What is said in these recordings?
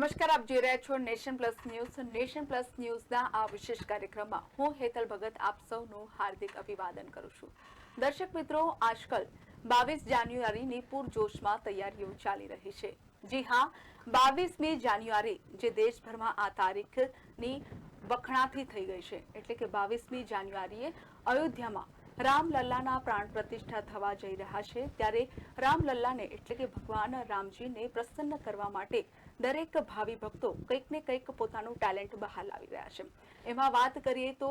નમસ્કાર, આપ જોઈ રહ્યા છો Nation Plus News. Nation Plus ન્યૂઝના આ વિશેષ કાર્યક્રમમાં હું હેતલ ભગત આપ સૌનું હાર્દિક અભિવાદન કરું છું. દર્શક મિત્રો, આજકાલ બાવીસ જાન્યુઆરીની પૂરજોશમાં તૈયારીઓ ચાલી રહી છે. જી હા, બાવીસમી જાન્યુઆરી જે દેશભરમાં આ તારીખની વખણાથી થઈ ગઈ છે, એટલે કે બાવીસમી જાન્યુઆરીએ અયોધ્યામાં રામલલ્લાના પ્રાણ પ્રતિષ્ઠા થવા જઈ રહ્યા છે, ત્યારે રામલલ્લાને એટલે કે ભગવાન રામજીને પ્રસન્ન કરવા માટે દરેક ભાવિ ભક્તો કંઈક ને કંઈક પોતાનું ટેલેન્ટ બહાર લાવી રહ્યા છે. એમાં વાત કરીએ તો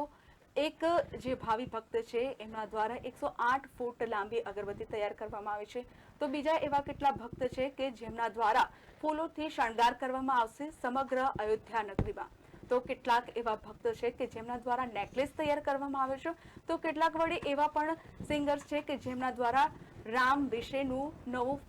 એક જે ભાવિ ભક્ત છે, એમના દ્વારા એકસો આઠ ફૂટ લાંબી અગરબત્તી તૈયાર કરવામાં આવે છે. તો બીજા એવા કેટલા ભક્ત છે કે જેમના દ્વારા ફૂલોથી શણગાર કરવામાં આવશે સમગ્ર અયોધ્યા નગરીમાં. તો કેટલાક એવા ભક્ત છે કે જેમના દ્વારા નેકલેસ તૈયાર કરવામાં આવે છે. તો કેટલાક વડે એવા પણ સિંગર્સ છે કે જેમના દ્વારા રામ વિશેનું નવું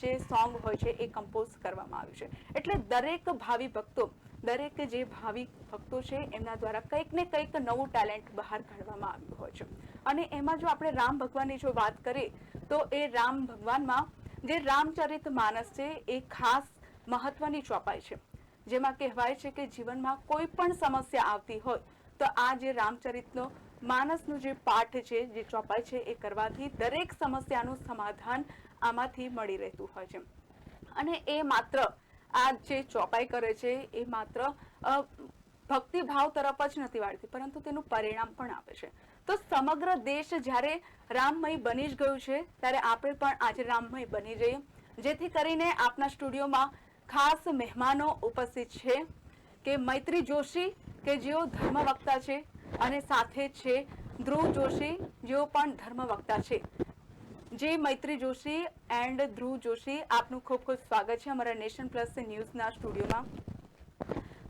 જે સોંગ હોય છે, એ કમ્પોઝ કરવામાં આવ્યું છે. એટલે દરેક ભાવિ ભક્તો, દરેક જે ભાવિ ભક્તો છે, એમના દ્વારા કંઈક ને કંઈક નવું ટેલેન્ટ બહાર કાઢવામાં આવ્યું હોય છે. અને એમાં જો આપણે રામ ભગવાનની જો વાત કરીએ, તો એ રામ ભગવાનમાં જે રામચરિત માનસ છે, એ ખાસ મહત્વની ચોપાઈ છે. જેમાં કહેવાય છે કે જીવનમાં કોઈ પણ સમસ્યા આવતી હોય, તો આ જે રામચરિતનો માનસનું જે પાઠ છે, જે ચોપાઈ છે, એ કરવાથી દરેક સમસ્યાનું સમાધાન આમાંથી મળી રહેતું હોય છે. અને એ માત્ર આ જે ચોપાઈ કરે છે, એ માત્ર ભક્તિભાવ તરફ જ નથી વાળતી, પરંતુ તેનું પરિણામ પણ આપે છે. તો સમગ્ર દેશ જ્યારે રામમય બની જ ગયું છે, ત્યારે આપણે પણ આજે રામમય બની જઈએ. જેથી કરીને આપના સ્ટુડિયોમાં ખાસ મહેમાનો ઉપસ્થિત છે. કે મૈત્રી જોશી કે જેઓ ધર્મવક્તા છે અને સાથે છે ધ્રુવ જોશી, જેઓ પણ ધર્મવક્તા છે. જે મૈત્રી જોશી એન્ડ ધ્રુવ જોશી, આપનું ખૂબ ખૂબ સ્વાગત છે અમારા નેશન પ્લસ ન્યૂઝના સ્ટુડિયોમાં.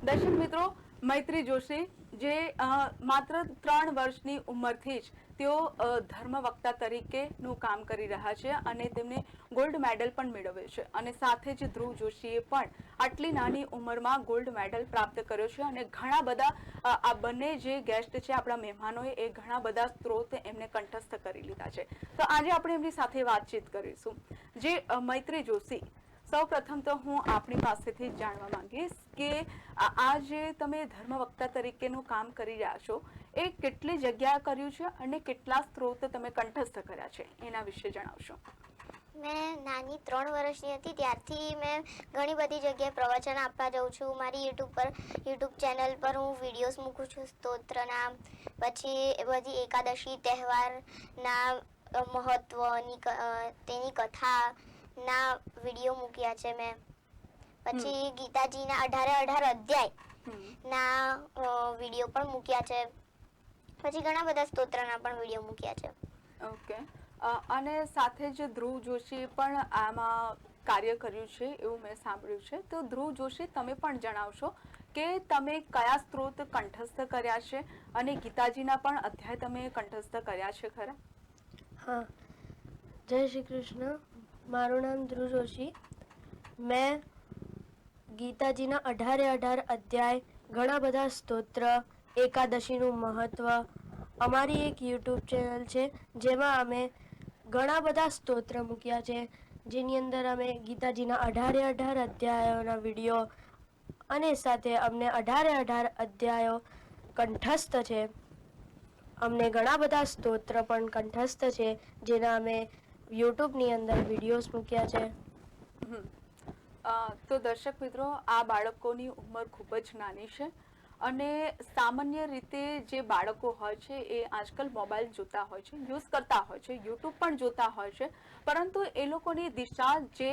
દર્શક મિત્રો, મૈત્રી જોશી જે માત્ર ત્રણ વર્ષની ઉંમરથી જ તેઓ ધર્મવક્તા તરીકેનું કામ કરી રહ્યા છે અને તેમને ગોલ્ડ મેડલ પણ મેળવ્યો છે. અને સાથે જ ધ્રુવ જોશીએ પણ આટલી નાની ઉંમરમાં ગોલ્ડ મેડલ પ્રાપ્ત કર્યો છે અને ઘણા બધા આ બંને જે ગેસ્ટ છે આપણા મહેમાનોએ એ ઘણા બધા સ્ત્રોત એમને કંઠસ્થ કરી લીધા છે. તો આજે આપણે એમની સાથે વાતચીત કરીશું. જે મૈત્રી જોશી સૌ પ્રથમ તો હું આપણી પાસેથી જાણવા માંગીશ કે આ જે તમે ધર્મવક્તા તરીકેનું કામ કરી રહ્યા છો એ કેટલી જગ્યા કર્યું છે અને કેટલા સ્ત્રોત તમે કંઠસ્થ કર્યા છે? એના વિશે જણાવશો. મેં નાની ત્રણ વર્ષની હતી ત્યારથી મેં ઘણી બધી જગ્યાએ પ્રવચન આપવા જાઉં છું. મારી યુટ્યુબ પર યુટ્યુબ ચેનલ પર હું વિડીયોઝ મૂકું છું સ્તોત્રના પછી બધી એકાદશી તહેવારના અ, તેની ક- તેની વીડિયો મૂક્યા છે મેં. પછી ગીતાજીના અઢારે અઢાર અધ્યાયના ના વીડિયો પણ મૂક્યા છે. પછી ઘણા બધા સ્તોત્રના પણ વીડિયો મૂક્યા છે. ઓકે અને સાથે જ ધ્રુવ જોશી પણ આમાં કાર્ય કર્યું છે એવું મેં સાંભળ્યું છે. તો ધ્રુવ જોશી તમે પણ જણાવશો કે તમે કયા સ્ત્રોત કંઠસ્થ કર્યા છે અને ગીતાજીના પણ અધ્યાય તમે કંઠસ્થ કર્યા છે ખરા? હા. જય શ્રી કૃષ્ણ. મારું નામ ધ્રુવ જોશી. મેં ગીતાજીના અઢારે અઢાર અધ્યાય ઘણા બધા સ્તોત્ર, એકાદશીનું મહત્ત્વ અમારી એક યુટ્યુબ ચેનલ છે, જેમાં અમે ઘણા બધા સ્તોત્ર મૂક્યા છે, જેની અંદર અમે ગીતાજીના અઢારે અઢાર અધ્યાયોના વીડિયો અને સાથે અમને અઢારે અઢાર અધ્યાયો કંઠસ્થ છે. અમને ઘણા બધા સ્તોત્ર પણ કંઠસ્થ છે, જેના અમે યુટ્યુબની અંદર વિડીયોઝ મૂક્યા છે. તો દર્શક મિત્રો, આ બાળકોની ઉંમર ખૂબ જ નાની છે અને સામાન્ય રીતે જે બાળકો હોય છે એ આજકાલ મોબાઈલ જોતા હોય છે, યુઝ કરતા હોય છે, યુટ્યુબ પણ જોતા હોય છે, પરંતુ એ લોકોની દિશા જે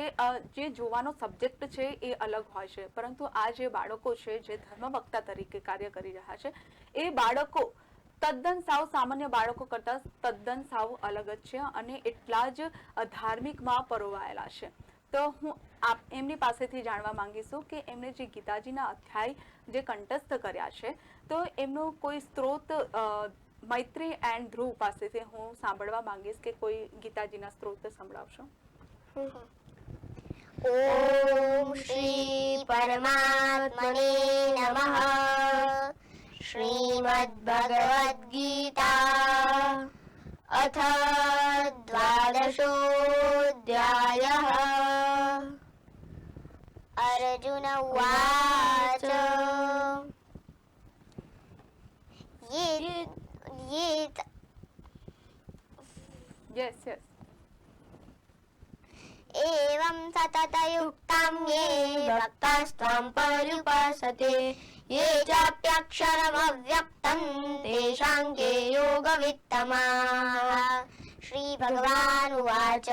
જે જોવાનો સબ્જેક્ટ છે એ અલગ હોય છે પરંતુ આ જે બાળકો છે, જે ધર્મવક્તા તરીકે કાર્ય કરી રહ્યા છે, એ બાળકો તદ્દન સાવ સામાન્ય બાળકો કરતાં તદ્દન સાવ અલગ જ છે અને એટલા જ ધાર્મિકમાં પરોવાયેલા છે. તો હું આપ એમની પાસેથી જાણવા માંગીશું કે એમણે જે ગીતાજીના અધ્યાય જે કંઠસ્થ કર્યા છે, તો એમનો કોઈ સ્ત્રોત મૈત્રી એન્ડ ધ્રુવ પાસેથી હું સાંભળવા માંગીશ કે કોઈ ગીતાજીના સ્ત્રોત સંભળાવશો? ઓમ શ્રી પરમાત્મને નમઃ. श्रीमद्भगवद्गीता अथ द्वादशोऽध्यायः। अर्जुन उवाच। ये ये यस् यस् एवं सततयुक्तां ये भक्तास्त्वां परुपासते ये चाप्यक्षरमव्यक्तं तेषां के योगवित्तमाः श्रीभगवानुवाच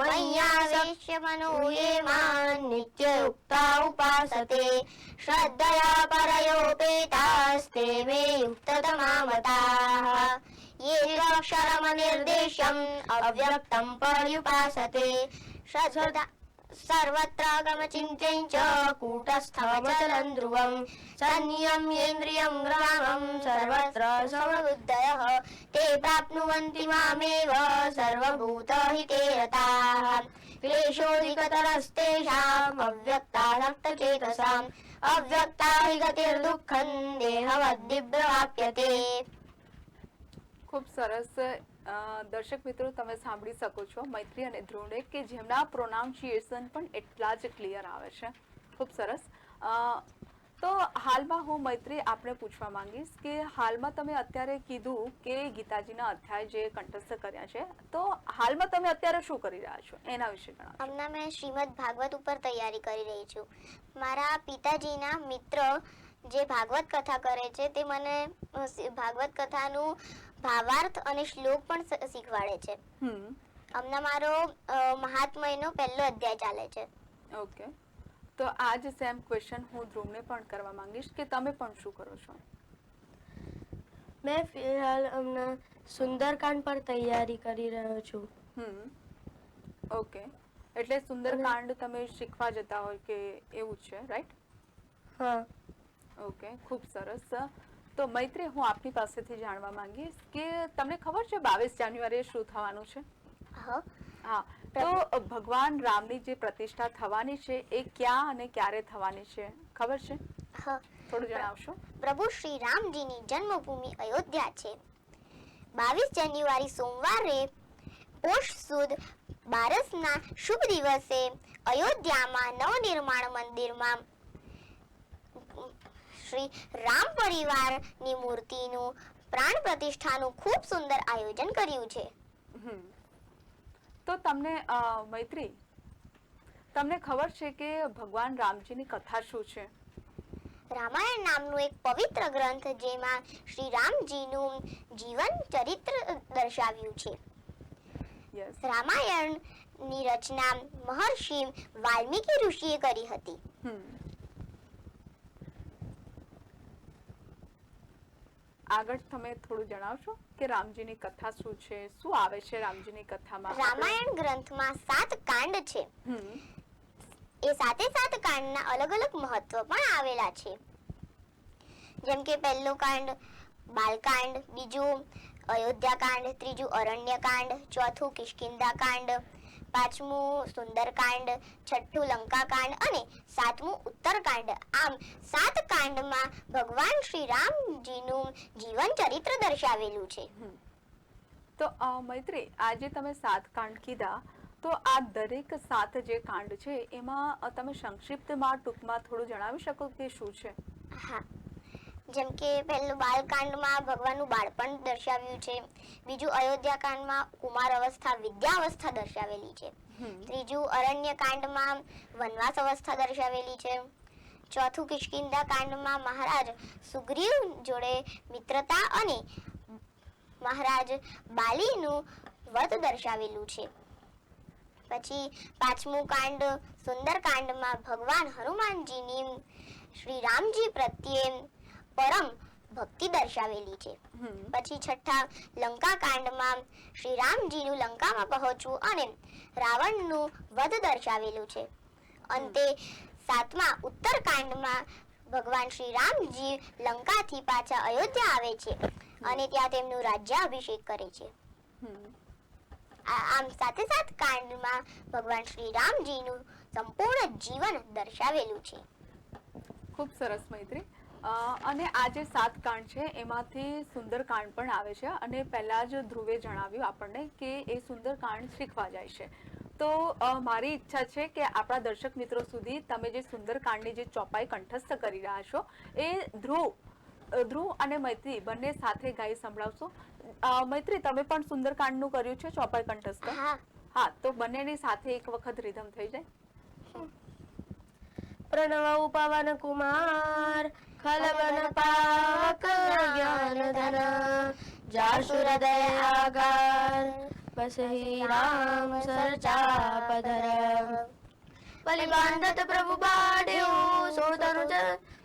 मय्यावेश्य मनो ये मां नित्ययुक्ता उपासते श्रद्धया परयोपेतास्ते मे युक्ततमा मताः ये निरक्षरमनिर्देश्यम् अव्यक्तं पर्युपासते श्रद्धा सर्वत्र कूटस्थजलं ध्रुवम् सेन्द्रियं ग्रामम् सर्वत्र समबुद्धयः ते प्राप्नुवन्ति मामेव सर्वभूतहिते रताः क्लेशोऽधिकतरस्तेषाम् अव्यक्ता सप्तचेतसाम् अव्यक्ता हि गतिर्दुःखम् गतिर्दुःखं खूप सरस દર્શક મિત્રો, તમે સાંભળી શકો છો મૈત્રી અને ધ્રુવને કે જેમના પ્રોનાઉન્સિએશન પણ એટલા જ ક્લિયર આવે છે. ખૂબ સરસ. તો હાલમાં હું મૈત્રી આપણે પૂછવા માંગીશ કે હાલમાં તમે અત્યારે કીધું કે ગીતાજીના અધ્યાય જે કંઠસ્થ કર્યા છે, તો હાલમાં તમે અત્યારે શું કરી રહ્યા છો? એના વિશે જણાવો હમણાં મેં શ્રીમદ ભાગવત ઉપર તૈયારી કરી રહી છું. મારા પિતાજીના મિત્ર જે ભાગવત કથા કરે છે, તે મને ભાગવત કથાનું ભાવાર્થ અને શ્લોક પણ શીખવાડે છે. હમ. હમણાં મારો મહાત્મયનો પહેલો અધ્યાય ચાલે છે. ઓકે. તો આ જ સેમ ક્વેશ્ચન હું ધ્રુવને પણ કરવા માંગીશ કે તમે પણ શું કરો છો? મેં ફિલહાલ હમણાં સુંદરકાંડ પર તૈયારી કરી રહ્યો છું. હમ. ઓકે. એટલે સુંદરકાંડ તમે શીખવા જતા હોય કે એવું જ છે રાઈટ હા. ઓકે. ખૂબ સરસ. તો મૈત્રી હું આપની પાસેથી જાણવા માંગીશ કે તમને ખબર છે બાવીસ જાન્યુઆરીએ શું થવાનું છે? હ. તો ભગવાન રામની જે પ્રતિષ્ઠા થવાની છે એ ક્યાં અને ક્યારે થવાની છે? ખબર છે? હ. થોડું જણાવશો? પ્રભુ શ્રી રામજીની જન્મભૂમિ અયોધ્યા છે. બાવીસ જાન્યુઆરી સોમવારે પોષ સુદ બારસના શુભ દિવસે અયોધ્યામાં નવનિર્માણ મંદિરમાં શ્રી રામ પરિવારની મૂર્તિનું પ્રાણ પ્રતિષ્ઠાનું ખૂબ સુંદર આયોજન કર્યું છે. તો તમને મૈત્રી તમને ખબર છે કે ભગવાન રામજીની કથા શું છે? રામાયણ નામનું એક પવિત્ર ગ્રંથ જેમાં શ્રી રામજીનું જીવન ચરિત્ર દર્શાવ્યું છે. રામાયણની રચના મહર્ષિ વાલ્મીકી ઋષિએ કરી હતી. આગળ તમે થોડું જણાવશો કે રામજીની કથા શું છે? શું આવે છે રામજીની કથામાં? રામાયણ ગ્રંથમાં સાત કાંડ છે. એ સાતે સાત કાંડના અલગ અલગ મહત્વ પણ આવેલા છે. જેમ કે પહેલું કાંડ બાલકાંડ બીજું અયોધ્યા કાંડ ત્રીજું અરણ્ય કાંડ ચોથું કિષ્કિંધા કાંડ પાંચમું સુંદરકાંડ છઠ્ઠું લંકાકાંડ અને સાતમું ઉત્તરકાંડ. આમ સાત કાંડમાં ભગવાન શ્રી રામજીનું જીવન ચરિત્ર દર્શાવેલું છે. તો મૈત્રી આજે તમે સાત કાંડ કીધા તો આ દરેક સાત જે કાંડ છે એમાં તમે સંક્ષિપ્તમાં ટૂંકમાં થોડું જણાવી શકો કે શું છે? હા. જેમ કે પહેલું બાલકાંડમાં ભગવાનનું બાળપણ દર્શાવ્યું છે. બીજું અયોધ્યા કાંડમાં કુમાર અવસ્થા વિદ્યા અવસ્થા દર્શાવેલી છે. ત્રીજું અરણ્ય કાંડમાં વનવાસ અવસ્થા દર્શાવેલી છે. ચોથું કિષ્કિંધા કાંડમાં મહારાજ સુગ્રીવ જોડે મિત્રતા અને મહારાજ બાલીનું વધ દર્શાવેલું છે. પછી પાંચમું કાંડ સુંદર કાંડમાં ભગવાન હનુમાનજીની શ્રી રામજી પ્રત્યે પરમ ભક્તિ દર્શાવેલી છે. પછી છઠ્ઠા લંકા કાંડમાં શ્રી રામજીનું લંકામાં પહોંચવું અને રાવણનું વધ દર્શાવેલું છે. અંતે સાતમા ઉત્તર કાંડમાં ભગવાન શ્રી રામજી લંકાથી પાછા અયોધ્યા આવે છે અને ત્યાં તેમનું રાજ્યાભિષેક કરે છે. આમ સાથે સાત કાંડમાં ભગવાન શ્રી રામજીનું સંપૂર્ણ જીવન દર્શાવેલું છે. ખૂબ સરસ મૈત્રી. અને આ જે સાત કાંડ છે એમાંથી સુંદર કાંડ પણ આવે છે. અને પહેલાં જ ધ્રુવે જણાવ્યું આપણને કે એ સુંદર કાંડ શીખવા જાય છે. તો મારી ઈચ્છા છે કે આપણા દર્શક મિત્રો સુધી તમે જે સુંદર કાંડની જે ચોપાઈ કંઠસ્થ કરી રહ્યા છો એ ધ્રુવ ધ્રુવ અને મૈત્રી બંને સાથે ગાઈ સંભળાવશો. મૈત્રી તમે પણ સુંદરકાંડનું કર્યું છે ચોપાઈ કંઠસ્થ? હા. તો બંનેની સાથે એક વખત રિધમ થઈ જાય. પ્રણવ ઉપવન કુમાર हलवनपाकज्ञानधन जाशुरदयागार बसहि राम सरचापधर। बलिबान्धत प्रभु बाड्यो सोदनुज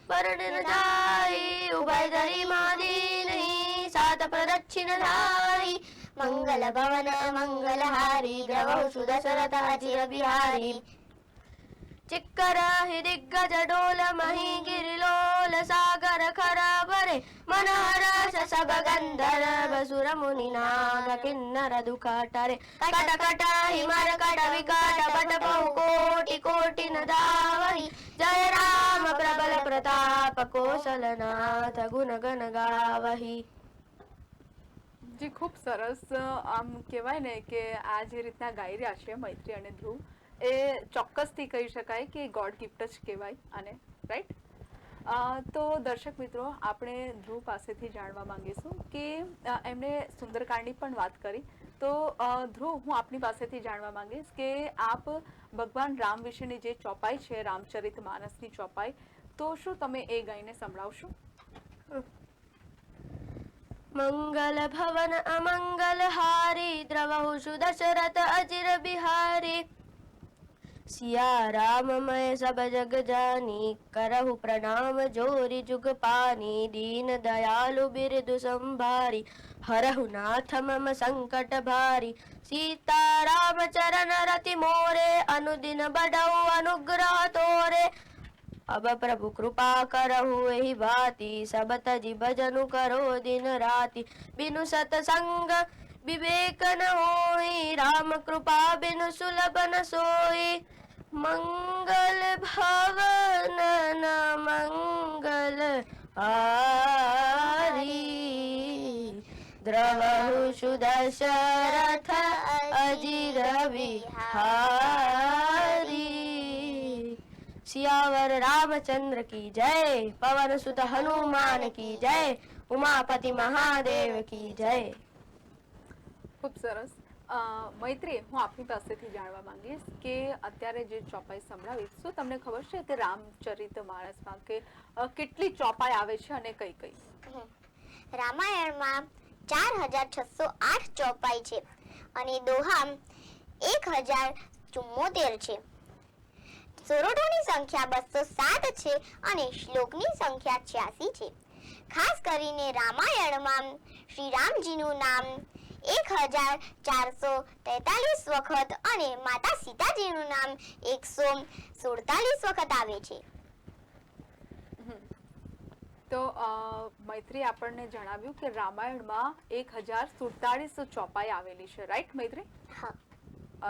परडन जाई उभय धरी मालिनहि सात प्रदक्षिण धारी। मंगल भवन मङ्गलहारि सुरथाहि दिग्गज डोल मही गिरिलो కమల సాగర ఖరాబరే మనహరాస సభ గంధర్వ సుర ముని నాగ కిన్నర దుకాటరే కట కట హిమర కట వికట బట బహు కోటి కోటి నదావహి జయ రామ ప్రబల ప్రతాప కోసలనాథ గుణ గణ గావహి જે ખૂબ સરસ આમ કહેવાય ને કે આ જે રીતના ગાઈ રહ્યા છે મૈત્રી અને ધ્રુવ એ ચોક્કસથી કહી શકાય કે ગોડ ગિફ્ટ જ કહેવાય અને રાઈટ તો દર્શક મિત્રો, આપણે ધ્રુવ પાસેથી જાણવા માંગીશું કે એમણે સુંદરકાંડની પણ વાત કરી. તો ધ્રુવ, હું આપની પાસેથી જાણવા માંગીશ કે આપ ભગવાન રામ વિશેની જે ચોપાઈ છે, રામચરિત માનસની ચોપાઈ, તો શું તમે એ ગાઈને સંભળાવશો? મંગલ ભવન અમંગલ હારી, દ્રવહુ દશરથ અચિર બિહારી. सिया राम मैं सब जग जानी करहु प्रणाम जोरी जुग पानी दीन दयालु बिरदु संभारी हरहु नाथ मम संकट भारी सीता राम चरण रति मोरे अनुदिन बढ़ऊ अनुग्रह तोरे अब प्रभु कृपा करहु एहि भाति सब तजि भजनु करो दिन राति बिनु सतसंग विवेक न होई राम कृपा बिनु सुलभ न सोई મંગલ ભવન મંગલ હારી દ્રવહુષુ દશરથ અજી રવિ હારી સિયાવર રામચંદ્ર કી જય પવન સુત હનુમાન કી જય ઉમાપતિ મહાદેવ કી જય ખૂબ સરસ મૈત્રી, હું આપની પાસેથી જાણવા માંગીશ કે અત્યારે જે ચોપાઈ સંભળાવી શું તમને ખબર છે કે રામચરિત માણસમાં કે કેટલી ચોપાઈ આવે છે અને કઈ કઈ? રામાયણમાં ચાર હજાર છસો આઠ ચોપાઈ છે અને દોહામ એક હજાર ચુમ્મોતેર છે. સોરઠોની સંખ્યા બસો સાત છે અને શ્લોકની સંખ્યા છ્યાસી છે. ખાસ કરીને રામાયણમાં શ્રી રામજીનું નામ એક હજાર ચારસો તેતાલીસ વખત અને માતા સીતાજીનું નામ એકસો સુડતાલીસ વખત આવે છે. તો મૈત્રી આપણને જણાવ્યું કે રામાયણમાં એક હજાર સુડતાલીસ ચોપાઈ આવેલી છે રાઈટ મૈત્રી? હા.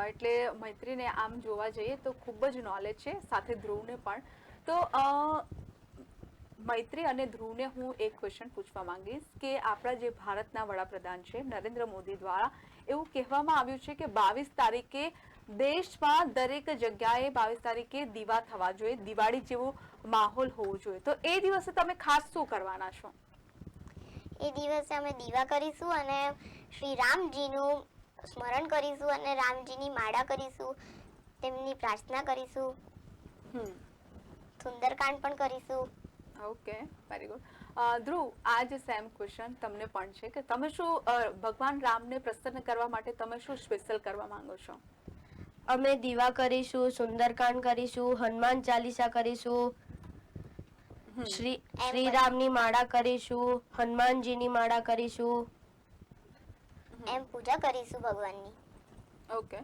એટલે મૈત્રીને આમ જોવા જઈએ તો ખૂબ જ નોલેજ છે સાથે ધ્રુવને પણ. તો મૈત્રી અને ધ્રુવને હું એક ક્વેશ્ચન પૂછવા માંગીશ કે આપણા જે ભારતના વડાપ્રધાન છે નરેન્દ્ર મોદી દ્વારા એવું કહેવામાં આવ્યું છે કે બાવીસ તારીખે દેશમાં દરેક જગ્યાએ બાવીસ તારીખે દીવા થવા જોઈએ દિવાળી જેવો માહોલ હોવો જોઈએ. તો એ દિવસે તમે ખાસ શું કરવાના છો? એ દિવસે અમે દીવા કરીશું અને શ્રી રામજીનું સ્મરણ કરીશું અને રામજીની માળા કરીશું તેમની પ્રાર્થના કરીશું હમ. સુંદરકાંડ પણ કરીશું. ઓકે વેરી ગુડ ધ્રુવ આ જ સેમ ક્વેશ્ચન તમને પણ છે કે તમે શું ભગવાન રામને પ્રસન્ન કરવા માટે તમે શું સ્પેશિયલ કરવા માંગો છો? અમે દીવા કરીશું સુંદરકાંડ કરીશું હનુમાન ચાલીસા કરીશું શ્રી શ્રી રામની માળા કરીશું હનુમાનજીની માળા કરીશું. એમ પૂજા કરીશું ભગવાનની. ઓકે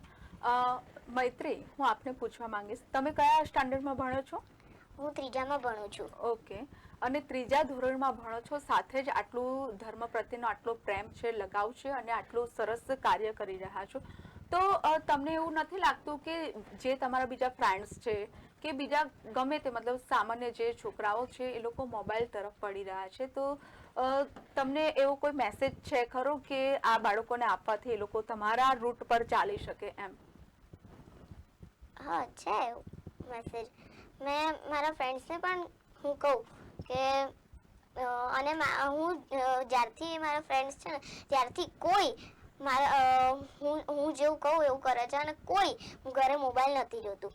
મૈત્રી હું આપને પૂછવા માંગીશ તમે કયા સ્ટાન્ડર્ડમાં ભણો છો? હું ત્રીજામાં ભણું છું. ઓકે. અને ત્રીજા ધોરણમાં ભણો છો સાથે જ આટલું ધર્મ પ્રત્યેનો આટલો પ્રેમ છે લગાવ છે અને આટલું સરસ કાર્ય કરી રહ્યા છો. તો તમને એવું નથી લાગતું કે જે તમારા બીજા ફ્રેન્ડ્સ છે કે બીજા ગમે તે મતલબ સામાન્ય જે છોકરાઓ છે એ લોકો મોબાઈલ તરફ પડી રહ્યા છે? તો તમને એવો કોઈ મેસેજ છે ખરો કે આ બાળકોને આપવાથી એ લોકો તમારા રૂટ પર ચાલી શકે એમ? હા છે મેસેજ મેં મારા ફ્રેન્ડ્સને પણ હું કહું કે અને હું જ્યારથી મારા ફ્રેન્ડ્સ છે ને ત્યારથી કોઈ મારા હું હું જેવું કહું એવું કરે છે અને કોઈ હું ઘરે મોબાઈલ નથી જોતું.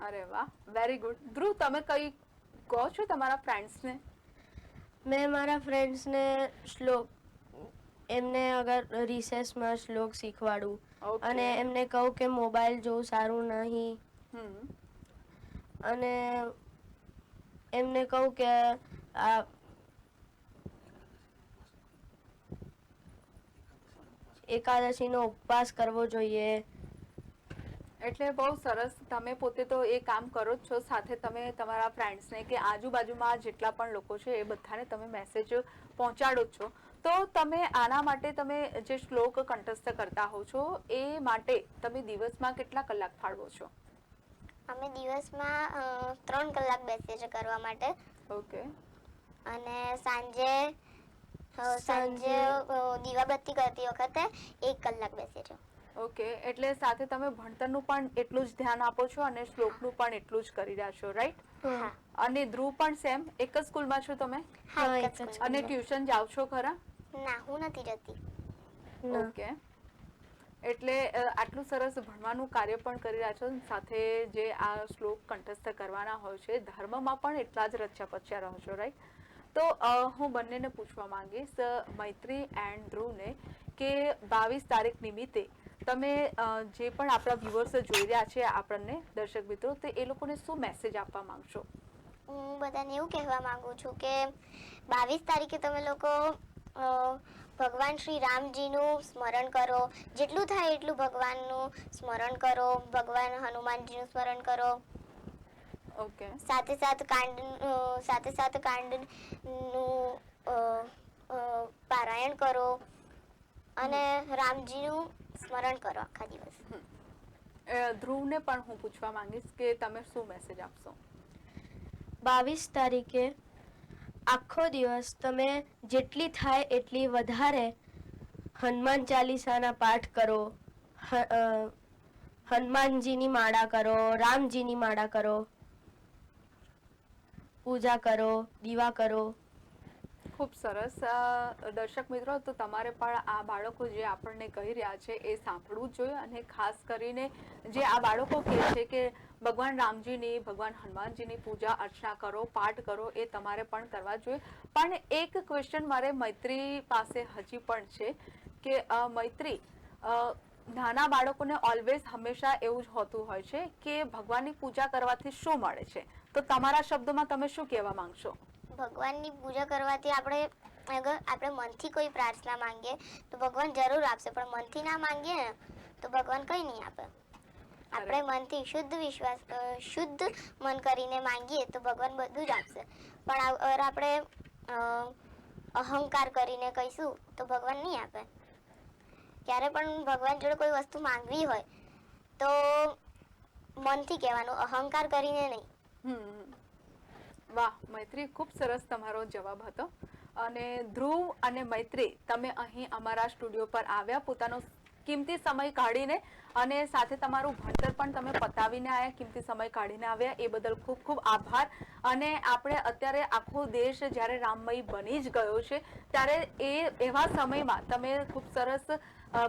અરે વાહ વેરી ગુડ ધ્રુવ તમે કઈ કહો છો તમારા ફ્રેન્ડ્સને મેં મારા ફ્રેન્ડ્સને શ્લોક એમને અગર રિસેસમાં શ્લોક શીખવાડું. અને એમને કહું કે મોબાઈલ જોવું સારું નહીં. હમ. અને એમને કહું કે આ એકાદશીનો ઉપવાસ કરવો જોઈએ. એટલે બહુ સરસ. તમે પોતે તો એ કામ કરો જ છો. સાથે તમે તમારા ફ્રેન્ડ્સને કે આજુબાજુમાં જેટલા પણ લોકો છે એ બધાને તમે મેસેજ પહોંચાડો છો. તો તમે આના માટે તમે જે શ્લોક કંઠસ્થ કરતા હો છો એ માટે તમે દિવસમાં કેટલા કલાક ફાળવો છો? અમે દિવસમાં ત્રણ કલાક બેસીએ છીએ કરવા માટે. ઓકે. અને સાંજે સાંજે દીવાબત્તી કરતી વખતે એક કલાક બેસીએ છીએ. ઓકે એટલે સાથે તમે ભણતરનું પણ એટલું જ ધ્યાન આપો છો અને શ્લોકનું પણ એટલું જ કરી રહ્યા છો રાઈટ અને ધ્રુવ પણ સેમ એક જ સ્કૂલમાં છો તમે. અને ટ્યુશન જાઓ છો ખરા? ના હું નથી જતી. ઓકે. એટલે આટલું સરસ ભણવાનું કાર્ય પણ કરી રહ્યા છો. સાથે જે આ શ્લોક કંઠસ્થ કરવાના હોય છે, ધર્મમાં પણ એટલા જ રચ્યા પચ્યા રહો છો રાઈટ તો હું બંનેને પૂછવા માંગીશ મૈત્રી એન્ડ ધ્રુવને કે બાવીસ તારીખ નિમિત્તે તમે જે પણ આપણા વ્યુઅર્સ જોઈ રહ્યા છે, આપણને, દર્શક મિત્રો, તે એ લોકોને શું મેસેજ આપવા માંગશો? હું બધાને એવું કહેવા માંગુ છું કે બાવીસ તારીખે તમે લોકો ભગવાન શ્રી રામજીનું સ્મરણ કરો. જેટલું થાય એટલું ભગવાનનું સ્મરણ કરો. ભગવાન હનુમાનજીનું સ્મરણ કરો. ઓકે. સાથે સાથે કાંડ સાથે સાથે કાંડનું અ, અ, પારાયણ કરો. અને રામજીનું સ્મરણ કરો આખા દિવસ. ધ્રુવને પણ હું પૂછવા માંગીશ કે તમે શું મેસેજ આપશો? બાવીસ તારીખે આખો દિવસ તમે જેટલી થાય એટલી વધારે હનુમાન ચાલીસાના પાઠ કરો હનુમાનજીની માળા કરો, રામજીની માળા કરો, પૂજા કરો, દીવા કરો. ખૂબ સરસ દર્શક મિત્રો, તો તમારે પણ આ બાળકો જે આપણને કહી રહ્યા છે એ સાંભળવું જ જોઈએ અને ખાસ કરીને જે આ બાળકો કહે છે કે ભગવાન રામજીની, ભગવાન હનુમાનજીની પૂજા અર્ચના કરો, પાઠ કરો, એ તમારે પણ કરવા જોઈએ. પણ એક ક્વેશ્ચન મારે મૈત્રી પાસે હજી પણ છે કે મૈત્રી નાના બાળકોને ઓલવેઝ હંમેશા એવું જ હોતું હોય છે કે ભગવાનની પૂજા કરવાથી શું મળે છે? તો તમારા શબ્દોમાં તમે શું કહેવા માંગશો? ભગવાનની પૂજા કરવાથી આપણે અગર આપણે મનથી કોઈ પ્રાર્થના માંગીએ તો ભગવાન જરૂર આપશે. પણ મનથી ના માંગીએ ને તો ભગવાન કંઈ નહીં આપે. આપણે મનથી શુદ્ધ વિશ્વાસ શુદ્ધ મન કરીને માંગીએ તો ભગવાન બધું જ આપશે. પણ અગર આપણે અહંકાર કરીને કહીશું તો ભગવાન નહીં આપે. ક્યારે પણ ભગવાન જોડે કોઈ વસ્તુ માંગવી હોય તો મનથી કહેવાનું અહંકાર કરીને નહીં. વાહ, મૈત્રી, ખૂબ સરસ તમારો જવાબ હતો. અને ધ્રુવ અને મૈત્રી, તમે અહીં અમારા સ્ટુડિયો પર આવ્યા, પોતાનો કિંમતી સમય કાઢીને અને સાથે તમારું ભણતર પણ તમે પતાવીને આવ્યા, કિંમતી સમય કાઢીને આવ્યા, એ બદલ ખૂબ ખૂબ આભાર. અને આપણે અત્યારે આખો દેશ જ્યારે રામમય બની જ ગયો છે, ત્યારે એ એવા સમયમાં તમે ખૂબ સરસ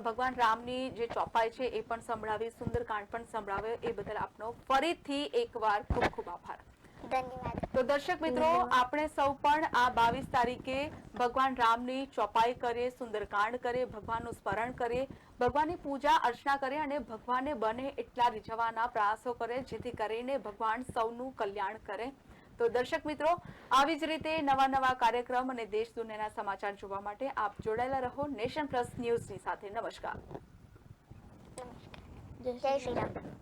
ભગવાન રામની જે ચોપાઈ છે એ પણ સંભળાવી, સુંદરકાંડ પણ સંભળાવ્યો, એ બદલ આપનો ફરીથી એકવાર ખૂબ ખૂબ આભાર. ધન્યવાદ. તો દર્શક મિત્રો આપણે સૌ પણ આ બાવીસ તારીખે ભગવાન રામની ચોપાઈ કરીએ સુંદરકાંડ કરીએ ભગવાનનું સ્મરણ કરીએ ભગવાનની પૂજા અર્ચના કરીએ અને ભગવાનને બને એટલા રીઝવવાના પ્રયાસો કરે જેથી કરીને ભગવાન સૌનું કલ્યાણ કરે. તો દર્શક મિત્રો આવી જ રીતે નવા નવા કાર્યક્રમ અને દેશ દુનિયાના સમાચાર જોવા માટે આપ જોડાયેલા રહો. નેશન પ્લસ ન્યૂઝની સાથે નમસ્કાર. જય શ્રી રામ.